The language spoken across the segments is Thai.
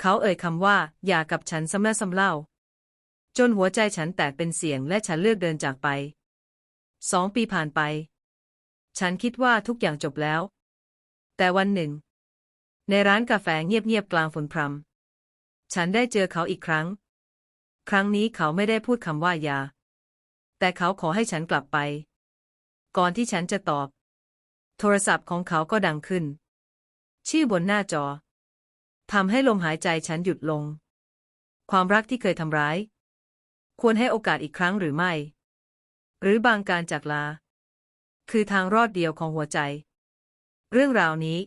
เขาเอ่ยคำว่า อย่ากับฉันซ้ำแล้วซ้ำเล่า จนหัวใจฉันแตกเป็นเสียงและฉันเลือกเดินจากไปสองปีผ่านไป ฉันคิดว่าทุกอย่างจบแล้ว แต่วันหนึ่ง ในร้านกาแฟเงียบๆกลางฝนพรำฉันได้เจอเขาอีกครั้ง ครั้งนี้เขาไม่ได้พูดคำว่าอย่าแต่เขาขอให้ฉันกลับไป ก่อนที่ฉันจะตอบ โทรศัพท์ของเขาก็ดังขึ้น ชื่อบนหน้าจอ ทำให้ลมหายใจฉันหยุดลง ความรักที่เคยทำร้าย ควรให้โอกาสอีกครั้งหรือไม่ หรือบางการจากลา คือทางรอดเดียวของหัวใจ เรื่องราวนี้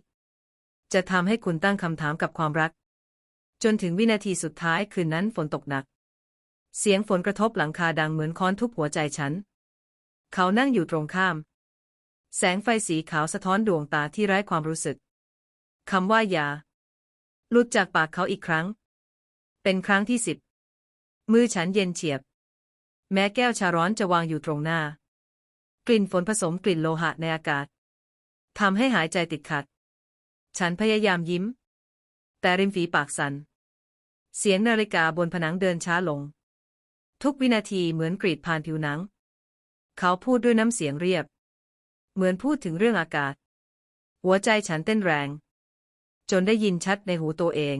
จะทำให้คุณตั้งคำถามกับความรัก จนถึงวินาทีสุดท้ายคืนนั้นฝนตกหนัก เสียงฝนกระทบหลังคาดังเหมือนค้อนทุบหัวใจฉัน เขานั่งอยู่ตรงข้าม แสงไฟสีขาวสะท้อนดวงตาที่ไร้ความรู้สึกคำว่าอย่า หลุดจากปากเขาอีกครั้ง เป็นครั้งที่สิบ มือฉันเย็นเฉียบ แม้แก้วชาร้อนจะวางอยู่ตรงหน้า กลิ่นฝนผสมกลิ่นโลหะในอากาศทำให้หายใจติดขัด ฉันพยายามยิ้ม แต่ริมฝีปากสัน่น เสียงนาฬิกาบนผนังเดินช้าลง ทุกวินาทีเหมือนกรีดผ่านผิวหนัง เขาพูดด้วยน้ำเสียงเรียบ เหมือนพูดถึงเรื่องอากาศ หัวใจฉันเต้นแรง จนได้ยินชัดในหูตัวเอง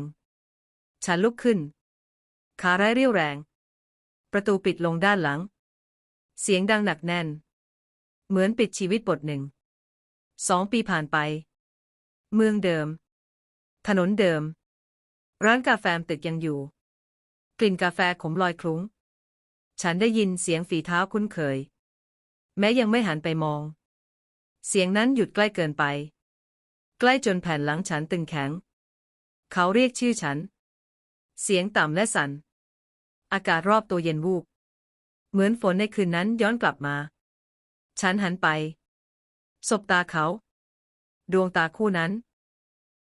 ฉันลุกขึ้น ขาไร้เรี่ยวแรง ประตูปิดลงด้านหลัง เสียงดังหนักแน่น เหมือนปิดชีวิตบทหนึ่ง สองปีผ่านไป เมืองเดิม ถนนเดิม ร้านกาแฟตึกยังอยู่ กลิ่นกาแฟขมลอยคลุ้ง ฉันได้ยินเสียงฝีเท้าคุ้นเคย แม้ยังไม่หันไปมอง เสียงนั้นหยุดใกล้เกินไป ใกล้จนแผ่นหลังฉันตึงแข็ง เขาเรียกชื่อฉัน เสียงต่ำและสัน่น อากาศรอบตัวเย็นวูบ เหมือนฝนในคืนนั้นย้อนกลับมา ฉันหันไป สบตาเขา ดวงตาคู่นั้น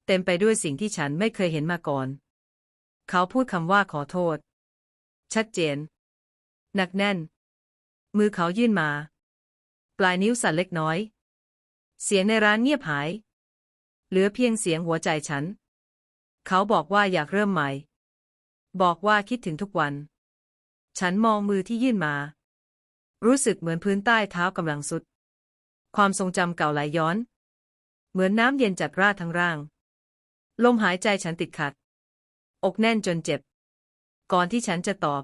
เต็มไปด้วยสิ่งที่ฉันไม่เคยเห็นมาก่อน เขาพูดคำว่าขอโทษ ชัดเจน หนักแน่น มือเขายื่นมา ปลายนิ้วสั่นเล็กน้อย เสียงในร้านเงียบหาย เหลือเพียงเสียงหัวใจฉัน เขาบอกว่าอยากเริ่มใหม่ บอกว่าคิดถึงทุกวัน ฉันมองมือที่ยื่นมา รู้สึกเหมือนพื้นใต้เท้ากำลังสุด ความทรงจำเก่าไหลย้อน เหมือนน้ำเย็นจัดราดทั้งร่าง ลมหายใจฉันติดขัด อกแน่นจนเจ็บ ก่อนที่ฉันจะตอบ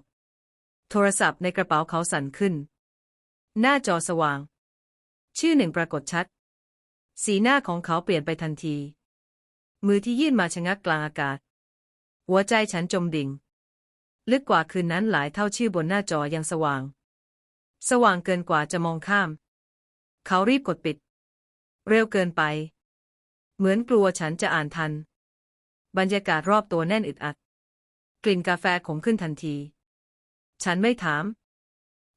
โทรศัพท์ในกระเป๋าเขาสั่นขึ้น หน้าจอสว่าง ชื่อหนึ่งปรากฏชัด สีหน้าของเขาเปลี่ยนไปทันที มือที่ยื่นมาชะงักกลางอากาศ หัวใจฉันจมดิ่ง ลึกกว่าคืนนั้นหลายเท่าชื่อบนหน้าจอยังสว่าง สว่างเกินกว่าจะมองข้าม เขารีบกดปิด เร็วเกินไป เหมือนกลัวฉันจะอ่านทัน บรรยากาศรอบตัวแน่นอึดอัด กลิ่นกาแฟขมขึ้นทันที ฉันไม่ถาม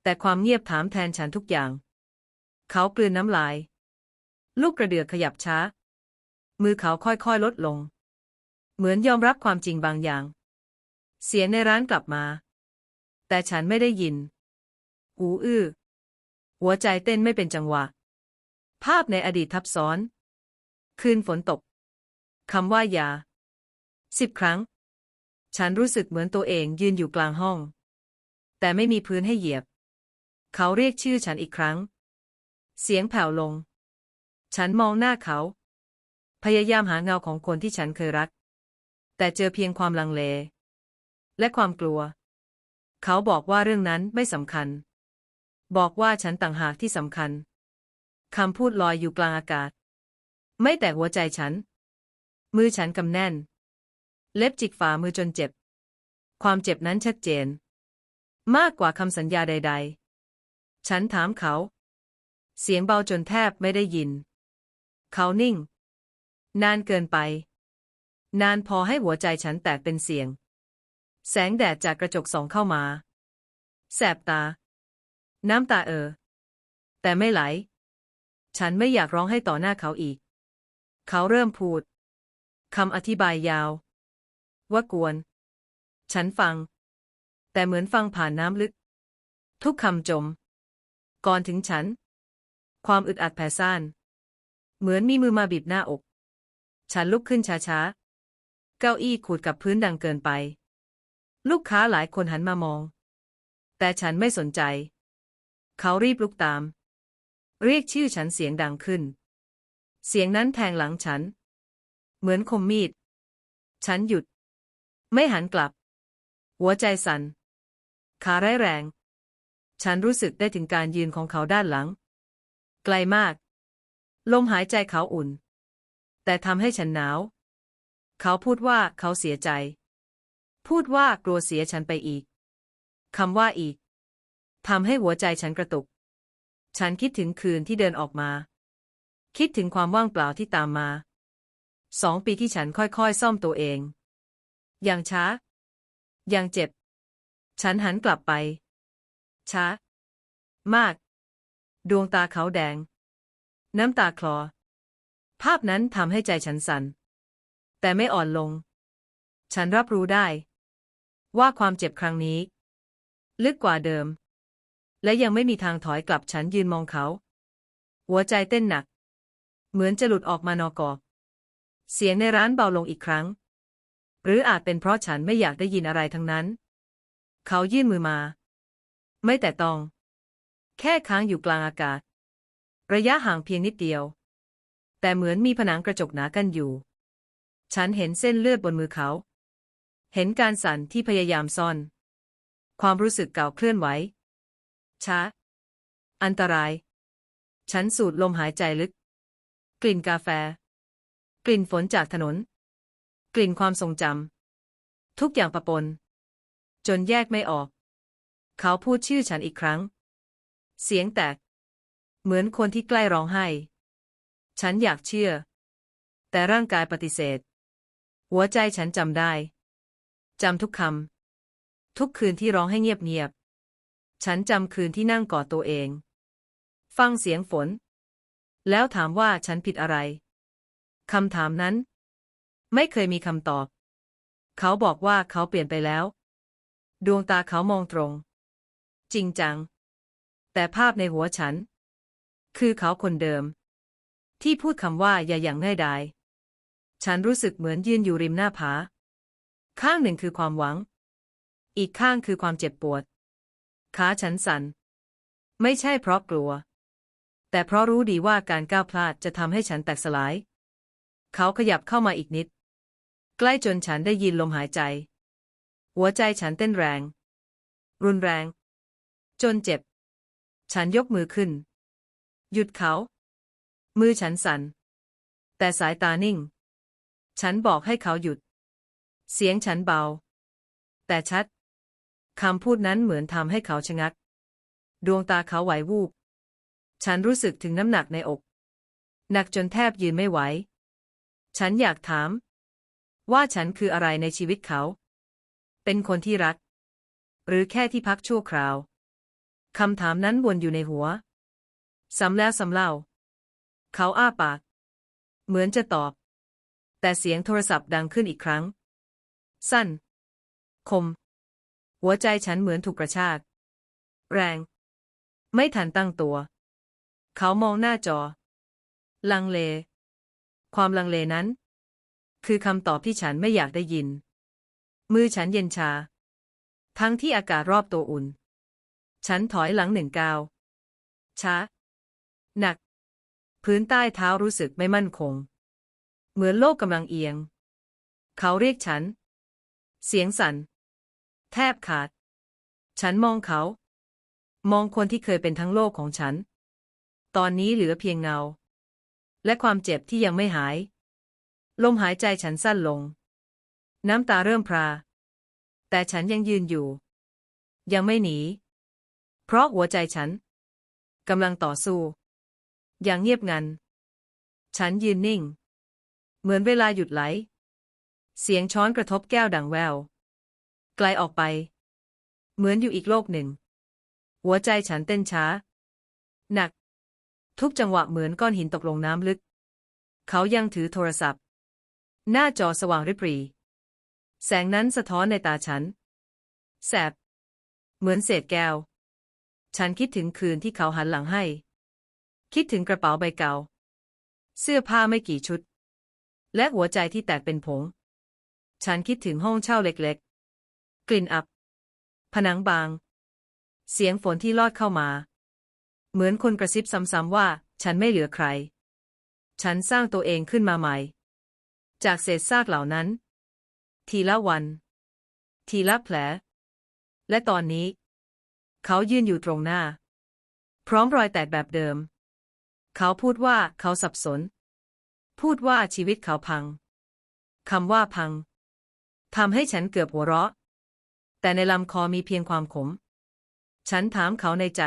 แต่ความเงียบถามแทนฉันทุกอย่าง เขากลืนน้ำลาย ลูกกระเดือกขยับช้า มือเขาค่อยๆลดลง เหมือนยอมรับความจริงบางอย่าง เสียงในร้านกลับมา แต่ฉันไม่ได้ยิน หูอื้อ หัวใจเต้นไม่เป็นจังหวะ ภาพในอดีตทับซ้อน คืนฝนตก คำว่าอย่าสิบครั้ง ฉันรู้สึกเหมือนตัวเองยืนอยู่กลางห้อง แต่ไม่มีพื้นให้เหยียบ เขาเรียกชื่อฉันอีกครั้ง เสียงแผ่วลง ฉันมองหน้าเขา พยายามหาเงาของคนที่ฉันเคยรัก แต่เจอเพียงความลังเล และความกลัว เขาบอกว่าเรื่องนั้นไม่สำคัญ บอกว่าฉันต่างหากที่สำคัญคำพูดลอยอยู่กลางอากาศ ไม่แต่หัวใจฉัน มือฉันกำแน่น เล็บจิกฝ่ามือจนเจ็บ ความเจ็บนั้นชัดเจน มากกว่าคำสัญญาใด ๆ ฉันถามเขา เสียงเบาจนแทบไม่ได้ยิน เขานิ่ง นานเกินไป นานพอให้หัวใจฉันแตกเป็นเสียง แสงแดดจากกระจกส่องเข้ามา แสบตา น้ำตาเออ แต่ไม่ไหล ฉันไม่อยากร้องให้ต่อหน้าเขาอีก เขาเริ่มพูดคำอธิบายยาว ว่ากวน ฉันฟัง แต่เหมือนฟังผ่านน้ำลึก ทุกคำจม ก่อนถึงฉัน ความอึดอัดแผ่ซ่าน เหมือนมีมือมาบีบหน้าอก ฉันลุกขึ้นช้าๆ เก้าอี้ขูดกับพื้นดังเกินไป ลูกค้าหลายคนหันมามอง แต่ฉันไม่สนใจ เขารีบลุกตาม เรียกชื่อฉันเสียงดังขึ้น เสียงนั้นแทงหลังฉัน เหมือนคมมีด ฉันหยุด ไม่หันกลับ หัวใจสัน่น ขาร้ายแรง ฉันรู้สึกได้ถึงการยืนของเขาด้านหลัง ไกลมาก ลมหายใจเขาอุ่น แต่ทำให้ฉันหนาว เขาพูดว่าเขาเสียใจ พูดว่ากลัวเสียฉันไปอีกคำว่าอีกทำให้หัวใจฉันกระตุก ฉันคิดถึงคืนที่เดินออกมา คิดถึงความว่างเปล่าที่ตามมาสองปีที่ฉันค่อยๆ ซ่อมตัวเอง อย่างช้า อย่างเจ็บ ฉันหันกลับไป ช้า มาก ดวงตาเขาแดง น้ำตาคลอ ภาพนั้นทำให้ใจฉันสัน่น แต่ไม่อ่อนลง ฉันรับรู้ได้ ว่าความเจ็บครั้งนี้ ลึกกว่าเดิม และยังไม่มีทางถอยกลับฉันยืนมองเขา หัวใจเต้นหนัก เหมือนจะหลุดออกมานอกอเสียงในร้านเบาลงอีกครั้ง หรืออาจเป็นเพราะฉันไม่อยากได้ยินอะไรทั้งนั้น เขายื่นมือมา ไม่แต่ต้อง แค่ค้างอยู่กลางอากาศ ระยะห่างเพียงนิดเดียว แต่เหมือนมีผนังกระจกหนากันอยู่ ฉันเห็นเส้นเลือดบนมือเขา เห็นการสั่นที่พยายามซ่อน ความรู้สึกเก่าเคลื่อนไหว ช้า อันตราย ฉันสูดลมหายใจลึก กลิ่นกาแฟ กลิ่นฝนจากถนน กลิ่นความทรงจำทุกอย่างปะปน จนแยกไม่ออก เขาพูดชื่อฉันอีกครั้ง เสียงแตก เหมือนคนที่ใกล้ร้องไห้ ฉันอยากเชื่อ แต่ร่างกายปฏิเสธ หัวใจฉันจำได้ จำทุกคำทุกคืนที่ร้องให้เงียบๆฉันจำคืนที่นั่งกอดตัวเอง ฟังเสียงฝน แล้วถามว่าฉันผิดอะไรคำถามนั้น ไม่เคยมีคำตอบ เขาบอกว่าเขาเปลี่ยนไปแล้ว ดวงตาเขามองตรง จริงจัง แต่ภาพในหัวฉัน คือเขาคนเดิม ที่พูดคำว่าอย่าอย่างง่ายดาย ฉันรู้สึกเหมือนยืนอยู่ริมหน้าผา ข้างหนึ่งคือความหวัง อีกข้างคือความเจ็บปวด ขาฉันสัน่น ไม่ใช่เพราะกลัว แต่เพราะรู้ดีว่าการก้าวพลาดจะทำให้ฉันแตกสลาย เขาขยับเข้ามาอีกนิด ใกล้จนฉันได้ยินลมหายใจ หัวใจฉันเต้นแรง รุนแรง จนเจ็บ ฉันยกมือขึ้น หยุดเขา มือฉันสัน่น แต่สายตานิ่ง ฉันบอกให้เขาหยุด เสียงฉันเบา แต่ชัด คำพูดนั้นเหมือนทำให้เขาชะงัก ดวงตาเขาไหววูบ ฉันรู้สึกถึงน้ำหนักในอก หนักจนแทบยืนไม่ไหว ฉันอยากถาม ว่าฉันคืออะไรในชีวิตเขา เป็นคนที่รัก หรือแค่ที่พักชั่วคราวคำถามนั้นวนอยู่ในหัว ซ้ำแล้วซ้ำเล่า เขาอ้าปาก เหมือนจะตอบ แต่เสียงโทรศัพท์ดังขึ้นอีกครั้ง สั้น คม หัวใจฉันเหมือนถูกกระชาก แรง ไม่ทันตั้งตัว เขามองหน้าจอ ลังเล ความลังเลนั้น คือคำตอบที่ฉันไม่อยากได้ยิน มือฉันเย็นชา ทั้งที่อากาศรอบตัวอุ่น ฉันถอยหลังหนึ่งก้าวช้า หนัก พื้นใต้เท้ารู้สึกไม่มั่นคง เหมือนโลกกำลังเอียง เขาเรียกฉัน เสียงสั่น แทบขาด ฉันมองเขา มองคนที่เคยเป็นทั้งโลกของฉัน ตอนนี้เหลือเพียงเงา และความเจ็บที่ยังไม่หาย ลมหายใจฉันสั้นลง น้ำตาเริ่มพรา แต่ฉันยังยืนอยู่ ยังไม่หนี เพราะหัวใจฉันกำลังต่อสู้ อย่างเงียบงัน ฉันยืนนิ่ง เหมือนเวลาหยุดไหล เสียงช้อนกระทบแก้วดังแวว ไกลออกไป เหมือนอยู่อีกโลกหนึ่ง หัวใจฉันเต้นช้า หนัก ทุกจังหวะเหมือนก้อนหินตกลงน้ำลึก เขายังถือโทรศัพท์ หน้าจอสว่างริบหรี่แสงนั้นสะท้อนในตาฉัน แสบ เหมือนเศษแก้ว ฉันคิดถึงคืนที่เขาหันหลังให้ คิดถึงกระเป๋าใบเก่า เสื้อผ้าไม่กี่ชุด และหัวใจที่แตกเป็นผง ฉันคิดถึงห้องเช่าเล็กๆ กลิ่นอับ ผนังบาง เสียงฝนที่ลอดเข้ามา เหมือนคนกระซิบซ้ำๆว่า ฉันไม่เหลือใคร ฉันสร้างตัวเองขึ้นมาใหม่ จากเศษซากเหล่านั้น ทีละวัน ทีละแผล และตอนนี้ เขายืนอยู่ตรงหน้า พร้อมรอยแตกแบบเดิม เขาพูดว่าเขาสับสน พูดว่าชีวิตเขาพัง คำว่าพังทำให้ฉันเกือบหัวเราะ แต่ในลำคอมีเพียงความขม ฉันถามเขาในใจ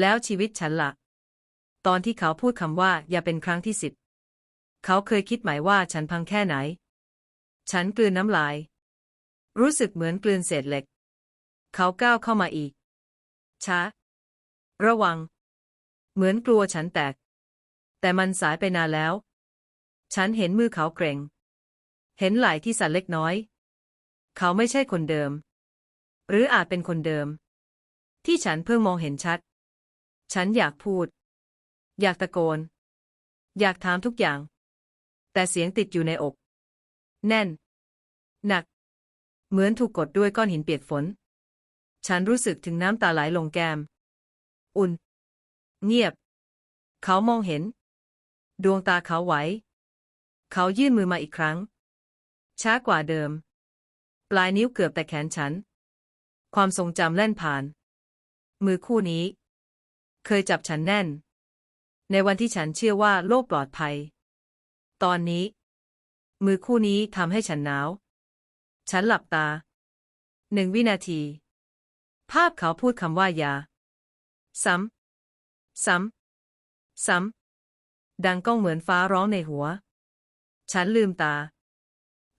แล้วชีวิตฉันละ่ะ ตอนที่เขาพูดคำว่าอย่าเป็นครั้งที่สิบ เขาเคยคิดหมายว่าฉันพังแค่ไหน ฉันกลืนน้ำลาย รู้สึกเหมือนกลืนเศษเหล็ก เขาก้าวเข้ามาอีก ช้า ระวัง เหมือนกลัวฉันแตก แต่มันสายไปนานแล้ว ฉันเห็นมือเขาเกร็งเห็นไหล่ที่สั่นเล็กน้อย เขาไม่ใช่คนเดิม หรืออาจเป็นคนเดิม ที่ฉันเพิ่งมองเห็นชัด ฉันอยากพูด อยากตะโกน อยากถามทุกอย่าง แต่เสียงติดอยู่ในอก แน่น หนัก เหมือนถูกกดด้วยก้อนหินเปียกฝน ฉันรู้สึกถึงน้ำตาไหลลงแก้ม อุ่น เงียบ เขามองเห็น ดวงตาเขาไหว เขายื่นมือมาอีกครั้ง ช้ากว่าเดิม ปลายนิ้วเกือบแต่แขนฉัน ความทรงจำแล่นผ่าน มือคู่นี้ เคยจับฉันแน่น ในวันที่ฉันเชื่อว่าโลกปลอดภัย ตอนนี้ มือคู่นี้ทำให้ฉันหนาว ฉันหลับตา หนึ่งวินาที ภาพเขาพูดคำว่าอย่าซ้ำ ซ้ำ ซ้ำ ดังก้องเหมือนฟ้าร้องในหัว ฉันลืมตา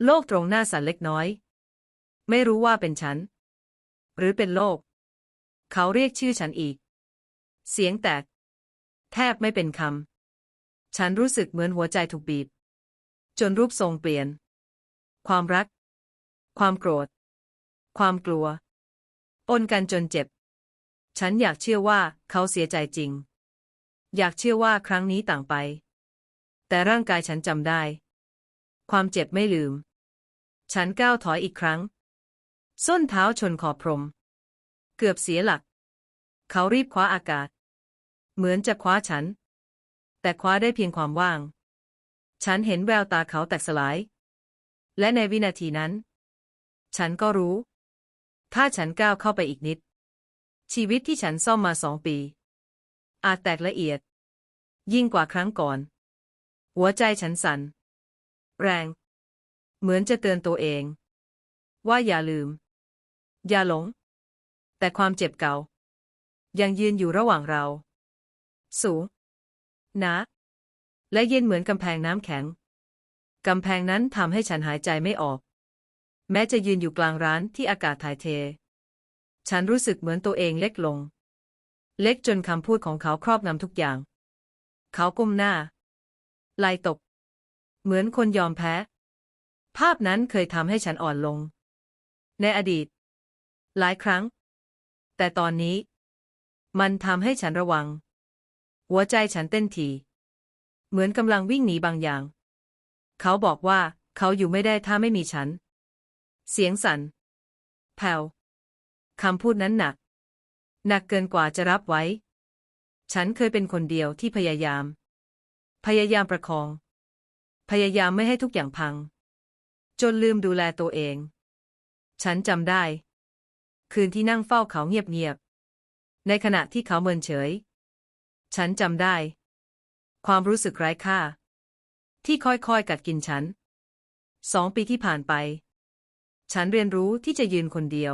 โลกตรงหน้าสั่นเล็กน้อย ไม่รู้ว่าเป็นฉัน หรือเป็นโลก เขาเรียกชื่อฉันอีก เสียงแตก แทบไม่เป็นคำ ฉันรู้สึกเหมือนหัวใจถูกบีบ จนรูปทรงเปลี่ยน ความรัก ความโกรธ ความกลัว ปนกันจนเจ็บ ฉันอยากเชื่อว่าเขาเสียใจจริง อยากเชื่อว่าครั้งนี้ต่างไป แต่ร่างกายฉันจำได้ ความเจ็บไม่ลืม ฉันก้าวถอยอีกครั้ง ส้นเท้าชนขอบพรม เกือบเสียหลัก เขารีบคว้าอากาศ เหมือนจะคว้าฉัน แต่คว้าได้เพียงความว่าง ฉันเห็นแววตาเขาแตกสลาย และในวินาทีนั้น ฉันก็รู้ ถ้าฉันก้าวเข้าไปอีกนิด ชีวิตที่ฉันซ่อมมาสองปี อาจแตกละเอียด ยิ่งกว่าครั้งก่อน หัวใจฉันสัน่นแรง เหมือนจะเตือนตัวเอง ว่าอย่าลืม อย่าหลง แต่ความเจ็บเก่า ยังยืนอยู่ระหว่างเรา สูงหนาและเย็นเหมือนกำแพงน้ำแข็ง กำแพงนั้นทำให้ฉันหายใจไม่ออก แม้จะยืนอยู่กลางร้านที่อากาศถ่ายเท ฉันรู้สึกเหมือนตัวเองเล็กลง เล็กจนคำพูดของเขาครอบงำทุกอย่าง เขาก้มหน้าไหลตก เหมือนคนยอมแพ้ ภาพนั้นเคยทำให้ฉันอ่อนลง ในอดีต หลายครั้ง แต่ตอนนี้ มันทำให้ฉันระวัง หัวใจฉันเต้นถี่เหมือนกำลังวิ่งหนีบางอย่าง เขาบอกว่าเขาอยู่ไม่ได้ถ้าไม่มีฉัน เสียงสัน่น แผ่ว คำพูดนั้นหนัก หนักเกินกว่าจะรับไว้ ฉันเคยเป็นคนเดียวที่พยายาม พยายามประคอง พยายามไม่ให้ทุกอย่างพัง จนลืมดูแลตัวเอง ฉันจำได้ คืนที่นั่งเฝ้าเขาเงียบๆ ในขณะที่เขาเมินเฉย ฉันจำได้ ความรู้สึกไร้ค่า ที่ค่อยๆ กัดกินฉัน สองปีที่ผ่านไป ฉันเรียนรู้ที่จะยืนคนเดียว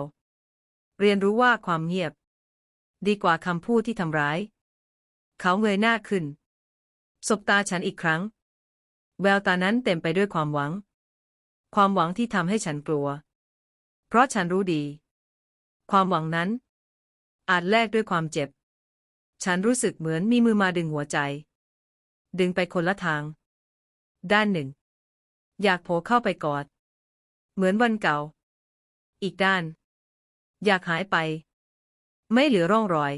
เรียนรู้ว่าความเงียบ ดีกว่าคำพูดที่ทำร้าย เขาเงยหน้าขึ้น สบตาฉันอีกครั้ง แววตานั้นเต็มไปด้วยความหวัง ความหวังที่ทำให้ฉันกลัว เพราะฉันรู้ดี ความหวังนั้น อาจแลกด้วยความเจ็บ ฉันรู้สึกเหมือนมีมือมาดึงหัวใจ ดึงไปคนละทาง ด้านหนึ่ง อยากโผล่เข้าไปกอด เหมือนวันเก่า อีกด้าน อยากหายไป ไม่เหลือร่องรอย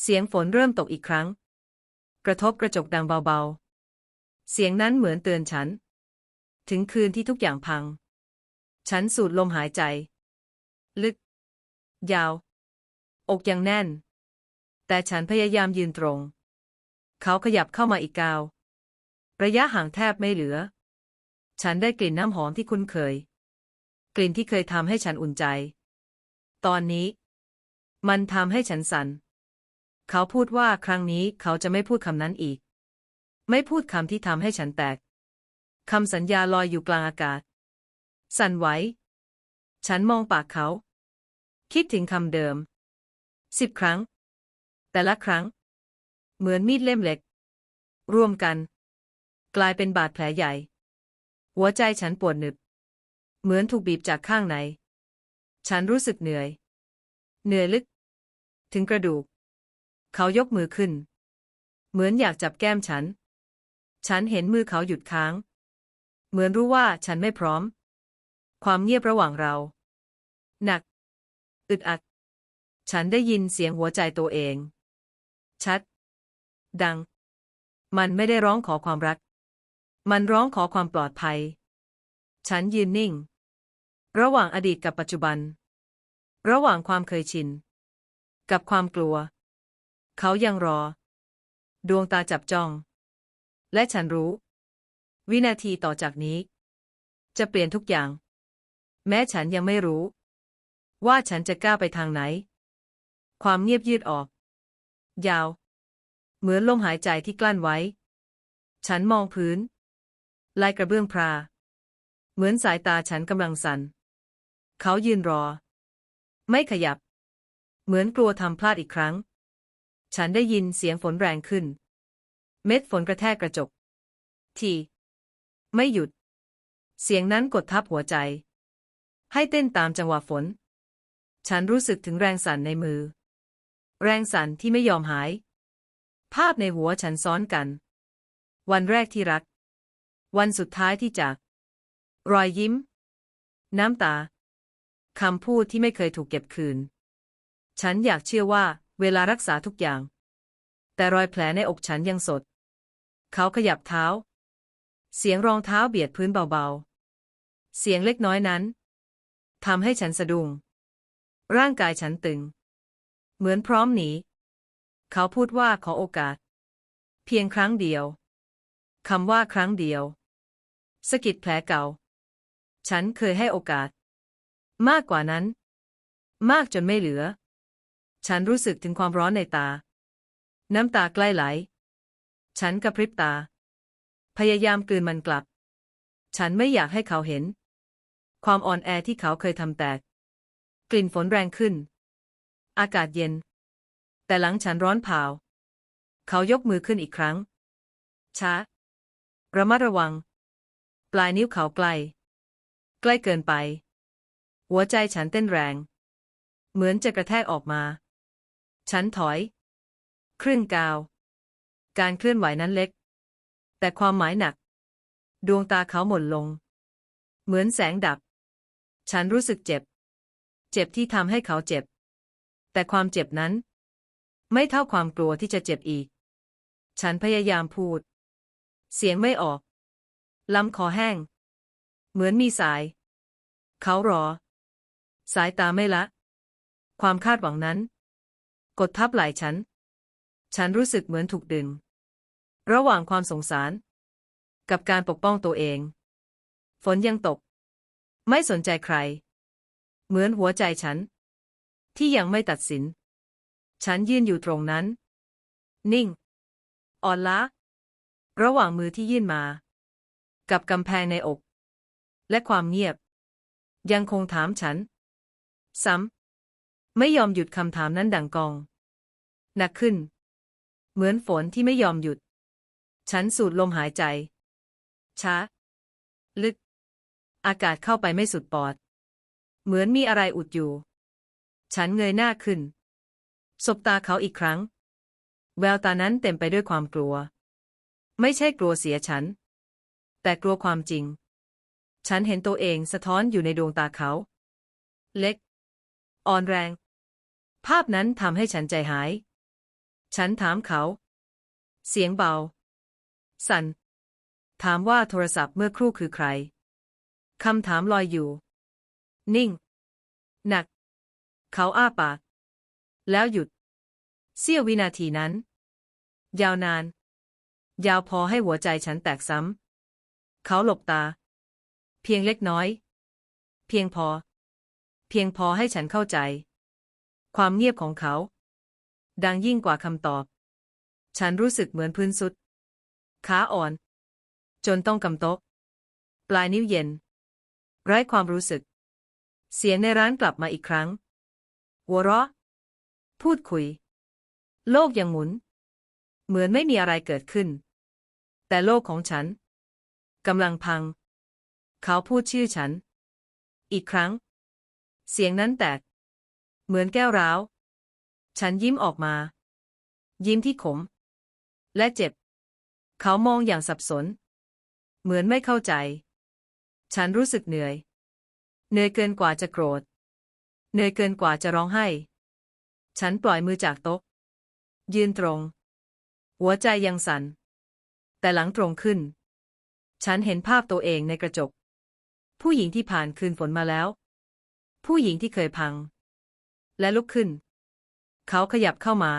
เสียงฝนเริ่มตกอีกครั้ง กระทบกระจกดังเบาๆ เสียงนั้นเหมือนเตือนฉัน ถึงคืนที่ทุกอย่างพัง ฉันสูดลมหายใจ ลึก ยาว อกยังแน่น แต่ฉันพยายามยืนตรง เขาขยับเข้ามาอีกกาว ระยะห่างแทบไม่เหลือ ฉันได้กลิ่นน้ำหอมที่คุ้นเคย กลิ่นที่เคยทำให้ฉันอุ่นใจ ตอนนี้ มันทำให้ฉันสัน่น เขาพูดว่าครั้งนี้เขาจะไม่พูดคำนั้นอีก ไม่พูดคำที่ทำให้ฉันแตกคำสัญญาลอยอยู่กลางอากาศ สั่นไหว ฉันมองปากเขา คิดถึงคำเดิม สิบครั้ง แต่ละครั้ง เหมือนมีดเล่มเล็กรวมกัน กลายเป็นบาดแผลใหญ่ หัวใจฉันปวดหนึบ เหมือนถูกบีบจากข้างใน ฉันรู้สึกเหนื่อย เหนื่อยลึก ถึงกระดูก เขายกมือขึ้น เหมือนอยากจับแก้มฉัน ฉันเห็นมือเขาหยุดค้าง เหมือนรู้ว่าฉันไม่พร้อม ความเงียบระหว่างเรา หนัก อึดอัด ฉันได้ยินเสียงหัวใจตัวเอง ชัด ดัง มันไม่ได้ร้องขอความรัก มันร้องขอความปลอดภัย ฉันยืนนิ่ง ระหว่างอดีตกับปัจจุบัน ระหว่างความเคยชิน กับความกลัว เขายังรอ ดวงตาจับจ้อง และฉันรู้ วินาทีต่อจากนี้ จะเปลี่ยนทุกอย่าง แม้ฉันยังไม่รู้ ว่าฉันจะก้าวไปทางไหน ความเงียบยืดออก ยาว เหมือนลมหายใจที่กลั้นไว้ ฉันมองพื้น ลายกระเบื้องพรา เหมือนสายตาฉันกำลังสัน่น เขายืนรอ ไม่ขยับ เหมือนกลัวทำพลาดอีกครั้ง ฉันได้ยินเสียงฝนแรงขึ้น เม็ดฝนกระแทกกระจก ทีไม่หยุด เสียงนั้นกดทับหัวใจ ให้เต้นตามจังหวะฝน ฉันรู้สึกถึงแรงสั่นในมือ แรงสั่นที่ไม่ยอมหาย ภาพในหัวฉันซ้อนกัน วันแรกที่รัก วันสุดท้ายที่จาก รอยยิ้ม น้ำตา คำพูดที่ไม่เคยถูกเก็บคืน ฉันอยากเชื่อว่า เวลารักษาทุกอย่าง แต่รอยแผลในอกฉันยังสด เขาขยับเท้า เสียงรองเท้าเบียดพื้นเบาๆ เสียงเล็กน้อยนั้นทำให้ฉันสะดุ้งร่างกายฉันตึง เหมือนพร้อมหนี เขาพูดว่าขอโอกาส เพียงครั้งเดียวคำว่าครั้งเดียวสกิดแผลเก่า ฉันเคยให้โอกาส มากกว่านั้น มากจนไม่เหลือ ฉันรู้สึกถึงความร้อนในตา น้ำตาใกล้ไหล ฉันกระพริบตา พยายามกลืนมันกลับ ฉันไม่อยากให้เขาเห็น ความอ่อนแอที่เขาเคยทำแตก กลิ่นฝนแรงขึ้น อากาศเย็น แต่หลังฉันร้อนเผาเขายกมือขึ้นอีกครั้ง ช้า ระมัดระวัง ปลายนิ้วเขาใกล้ใกล้เกินไป หัวใจฉันเต้นแรง เหมือนจะกระแทกออกมา ฉันถอย ครึ่งกาว การเคลื่อนไหวนั้นเล็ก แต่ความหมายหนัก ดวงตาเขาหม่นลง เหมือนแสงดับ ฉันรู้สึกเจ็บ เจ็บที่ทำให้เขาเจ็บ แต่ความเจ็บนั้น ไม่เท่าความกลัวที่จะเจ็บอีก ฉันพยายามพูด เสียงไม่ออกลำคอแห้ง เหมือนมีสาย เขารอ สายตาไม่ละ ความคาดหวังนั้น กดทับไหล่ฉัน ฉันรู้สึกเหมือนถูกดึง ระหว่างความสงสาร กับการปกป้องตัวเอง ฝนยังตก ไม่สนใจใคร เหมือนหัวใจฉัน ที่ยังไม่ตัดสิน ฉันยืนอยู่ตรงนั้น นิ่ง อ่อนล้า ระหว่างมือที่ยื่นมา กับกำแพงในอก และความเงียบ ยังคงถามฉัน ซ้ำไม่ยอมหยุดคำถามนั้นดังกอง หนักขึ้น เหมือนฝนที่ไม่ยอมหยุด ฉันสูดลมหายใจ ช้า ลึก อากาศเข้าไปไม่สุดปอด เหมือนมีอะไรอุดอยู่ ฉันเงยหน้าขึ้น สบตาเขาอีกครั้ง แววตานั้นเต็มไปด้วยความกลัว ไม่ใช่กลัวเสียฉัน แต่กลัวความจริงฉันเห็นตัวเองสะท้อนอยู่ในดวงตาเขา เล็ก อ่อนแรง ภาพนั้นทำให้ฉันใจหาย ฉันถามเขา เสียงเบา สั่น ถามว่าโทรศัพท์เมื่อครู่คือใคร คำถามลอยอยู่ นิ่ง หนัก เขาอ้าปาก แล้วหยุด เสี้ยววินาทีนั้น ยาวนาน ยาวพอให้หัวใจฉันแตกซ้ำ เขาหลบตา เพียงเล็กน้อย เพียงพอ เพียงพอให้ฉันเข้าใจ ความเงียบของเขา ดังยิ่งกว่าคำตอบ ฉันรู้สึกเหมือนพื้นสุด ขาอ่อน จนต้องกำโต๊ะ ปลายนิ้วเย็น ไร้ความรู้สึก เสียงในร้านกลับมาอีกครั้ง หัวเราะ พูดคุย โลกยังหมุน เหมือนไม่มีอะไรเกิดขึ้น แต่โลกของฉันกำลังพัง เขาพูดชื่อฉัน อีกครั้ง เสียงนั้นแตก เหมือนแก้วร้าว ฉันยิ้มออกมา ยิ้มที่ขม และเจ็บ เขามองอย่างสับสน เหมือนไม่เข้าใจ ฉันรู้สึกเหนื่อย เหนื่อยเกินกว่าจะโกรธ เหนื่อยเกินกว่าจะร้องไห้ ฉันปล่อยมือจากโต๊ะ ยืนตรง หัวใจยังสั่น แต่หลังตรงขึ้น ฉันเห็นภาพตัวเองในกระจก ผู้หญิงที่ผ่านคืนฝนมาแล้ว ผู้หญิงที่เคยพัง และลุกขึ้น เขาขยับเข้ามา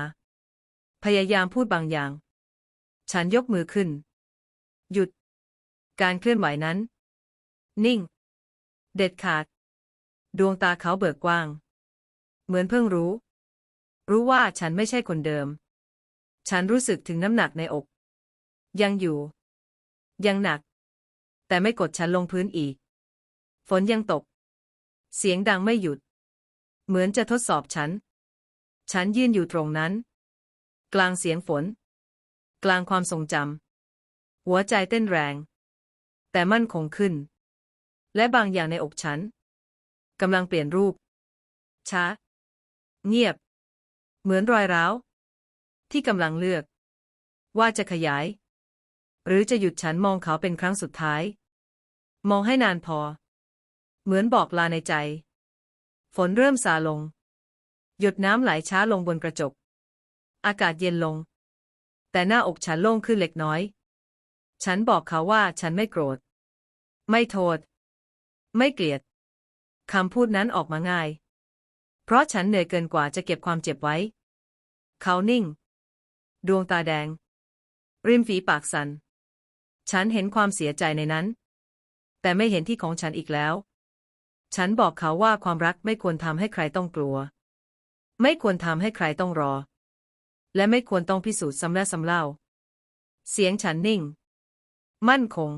พยายามพูดบางอย่าง ฉันยกมือขึ้น หยุด การเคลื่อนไหวนั้น นิ่ง เด็ดขาด ดวงตาเขาเบิกกว้าง เหมือนเพิ่งรู้ รู้ว่าฉันไม่ใช่คนเดิม ฉันรู้สึกถึงน้ำหนักในอก ยังอยู่ ยังหนัก แต่ไม่กดฉันลงพื้นอีก ฝนยังตก เสียงดังไม่หยุด เหมือนจะทดสอบฉัน ฉันยืนอยู่ตรงนั้น กลางเสียงฝน กลางความทรงจำหัวใจเต้นแรง แต่มั่นคงขึ้น และบางอย่างในอกฉันกำลังเปลี่ยนรูป ช้า เงียบ เหมือนรอยร้าว ที่กำลังเลือก ว่าจะขยาย หรือจะหยุดฉันมองเขาเป็นครั้งสุดท้าย มองให้นานพอ เหมือนบอกลาในใจ ฝนเริ่มซาลง หยดน้ำไหลช้าลงบนกระจก อากาศเย็นลง แต่หน้าอกฉันโล่งขึ้นเล็กน้อย ฉันบอกเขาว่าฉันไม่โกรธ ไม่โทษ ไม่เกลียดคำพูดนั้นออกมาง่าย เพราะฉันเหนื่อยเกินกว่าจะเก็บความเจ็บไว้ เขานิ่ง ดวงตาแดง ริมฝีปากสันฉันเห็นความเสียใจในนั้น แต่ไม่เห็นที่ของฉันอีกแล้ว ฉันบอกเขาว่าความรักไม่ควรทำให้ใครต้องกลัว ไม่ควรทำให้ใครต้องรอ และไม่ควรต้องพิสูจน์ซ้ำและซ้ำเล่า เสียงฉันนิ่ง มั่นคง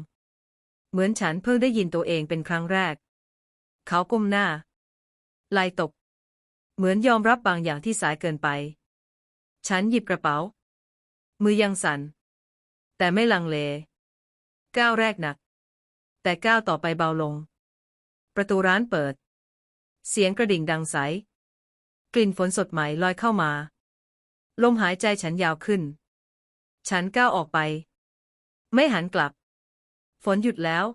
เหมือนฉันเพิ่งได้ยินตัวเองเป็นครั้งแรก เขาก้มหน้าไหลตก เหมือนยอมรับบางอย่างที่สายเกินไป ฉันหยิบกระเป๋า มือยังสั่น แต่ไม่ลังเล ก้าวแรกหนัก แต่ก้าวต่อไปเบาลง ประตูร้านเปิด เสียงกระดิ่งดังใส กลิ่นฝนสดใหม่ลอยเข้ามา ลมหายใจฉันยาวขึ้น ฉันก้าวออกไป ไม่หันกลับ ฝนหยุดแล้ว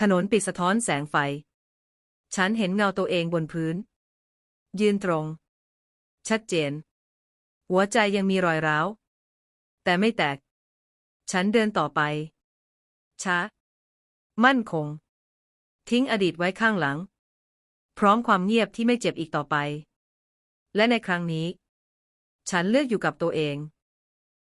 ถนนปิดสะท้อนแสงไฟ ฉันเห็นเงาตัวเองบนพื้น ยืนตรง ชัดเจน หัวใจยังมีรอยร้าว แต่ไม่แตก ฉันเดินต่อไป ช้า มั่นคง ทิ้งอดีตไว้ข้างหลัง พร้อมความเงียบที่ไม่เจ็บอีกต่อไป และในครั้งนี้ ฉันเลือกอยู่กับตัวเอง